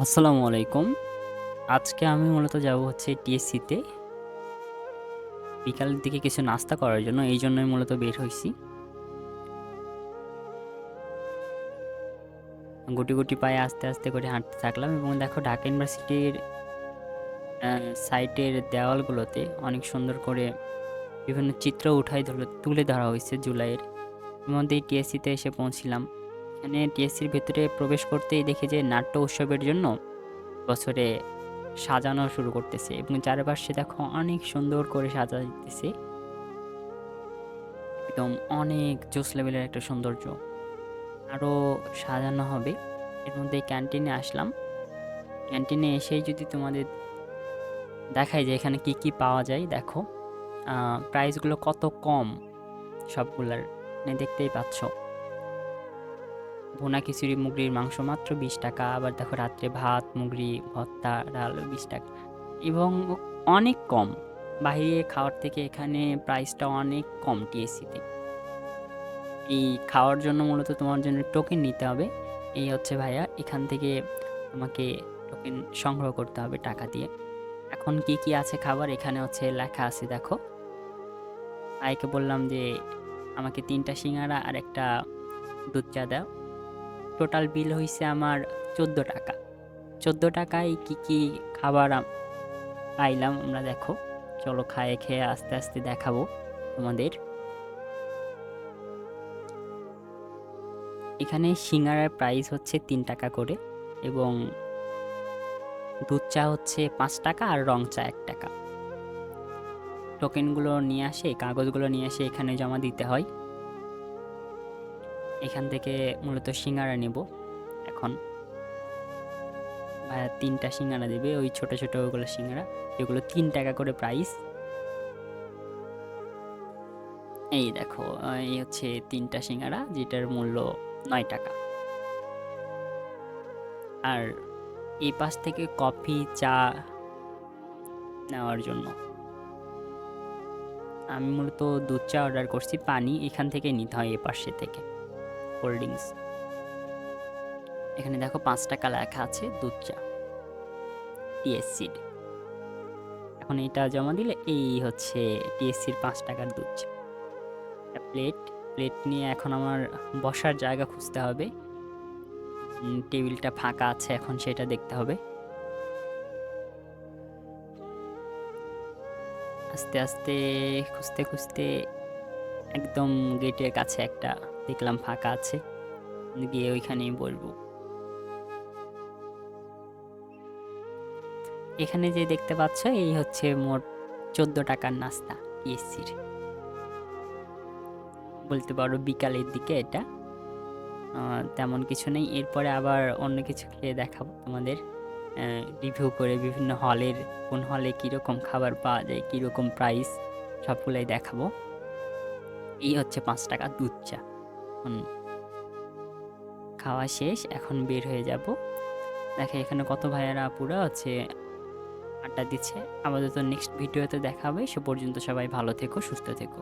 আসসালামু আলাইকুম। আজকে আমি মূলত যাব হচ্ছে টিএসসিতে। বিকালের দিকে কিছু নাস্তা করার জন্য, এই জন্যই মূলত বের হয়েছি গুটি গুটি পায়ে আস্তে আস্তে করে হাঁটতে থাকলাম এবং দেখো ঢাকা ইউনিভার্সিটির সাইটের দেওয়ালগুলোতে অনেক সুন্দর করে বিভিন্ন চিত্র উঠাই তুলে ধরা হয়েছে জুলাইয়ের। এর মধ্যে টিএসসিতে এসে পৌঁছিলাম। এখানে টিএসসির ভেতরে প্রবেশ করতেই দেখি যে নাট্য উৎসবের জন্য বছরে সাজানো শুরু করতেছে এবং চারপাশে দেখো অনেক সুন্দর করে সাজা দিতেছে। একদম অনেক জোস লেভেলের একটা সৌন্দর্য আরও সাজানো হবে। এর মধ্যে ক্যান্টিনে আসলাম। ক্যান্টিনে এসেই যদি তোমাদের দেখায় যে এখানে কি কি পাওয়া যায়, দেখো। প্রাইসগুলো কত কম সবগুলার মানে দেখতেই পাচ্ছ। ভুনা খিচুড়ি, মুগরির মাংস মাত্র বিশ টাকা। আবার দেখো রাত্রে ভাত, মুগরি, ভর্তা, ডাল বিশ টাকা। এবং অনেক কম। বাইরে খাওয়ার থেকে এখানে প্রাইসটা অনেক কম টিএসসিতে এই খাওয়ার জন্য মূলত তোমার জন্য টোকেন নিতে হবে। এই হচ্ছে ভাইয়া, এখান থেকে তোমাকে টোকেন সংগ্রহ করতে হবে টাকা দিয়ে। এখন কি কি আছে খাবার? এখানে হচ্ছে লেখা আছে, দেখো। ভাইকে বললাম যে, আমাকে তিনটা সিঙ্গারা আর একটা দুধ চা দাও। টোটাল বিল হয়েছে আমার চোদ্দ টাকা। চোদ্দ টাকায় কি কি খাবার পাইলাম আমরা দেখো। চলো খায়ে খেয়ে আস্তে আস্তে দেখাবো তোমাদের। এখানে সিঙ্গারার প্রাইস হচ্ছে তিন টাকা করে এবং দুধ চা হচ্ছে পাঁচ টাকা আর রং চা এক টাকা। টোকেনগুলো নিয়ে আসে, কাগজগুলো নিয়ে এসে এখানে জমা দিতে হয়। এখান থেকে মূলত সিঙ্গারা নেব। এখন তিনটা সিঙ্গারা দেবে, ওই ছোট ছোট ওগুলো সিঙ্গারা। যেগুলো তিন টাকা করে প্রাইস এই দেখো, এই হচ্ছে তিনটা সিঙ্গারা, যেটার মূল্য নয় টাকা। আর এই পাশ থেকে কফি, চা নেওয়ার জন্য। আমি মূলত দুধ চা অর্ডার করছি, পানি এখান থেকে নিতে হয় এ পাশে থেকে। ড্রিঙ্কস এখানে দেখো পাঁচ টাকা লেখা আছে দুধ চা টিএসসির এখন এটা জমা দিলে এই হচ্ছে টিএসসির পাঁচ টাকার দুধ চা প্লেট প্লেট নিয়ে এখন আমার বসার জায়গা খুঁজতে হবে। টেবিলটা ফাঁকা আছে, এখন সেটা দেখতে হবে। আস্তে আস্তে, খুঁজতে খুঁজতে একদম গেটের কাছে একটা দেখলাম ফাঁকা আছে। গিয়ে ওইখানেই বলব। এখানে যে দেখতে পাচ্ছ, এই হচ্ছে মোট চোদ্দ টাকার নাস্তা ইএসসির বলতে পারো বিকালের দিকে এটা। তেমন কিছু নেই। এরপরে আবার অন্য কিছু খেয়ে দেখাবো তোমাদের। রিভিউ করে বিভিন্ন হলের, কোন হলে কীরকম খাবার পাওয়া যায়, কীরকম প্রাইস সবগুলাই দেখাবো। এই হচ্ছে পাঁচ টাকা দুধ চা। হুম খাওয়া শেষ, এখন বের হয়ে যাব। দেখে এখানে কত ভাইয়ারা আপুরা হচ্ছে আড্ডা দিচ্ছে। আমাদের তো নেক্সট ভিডিওতে দেখা হবে সে পর্যন্ত সবাই ভালো থেকো, সুস্থ থেকো।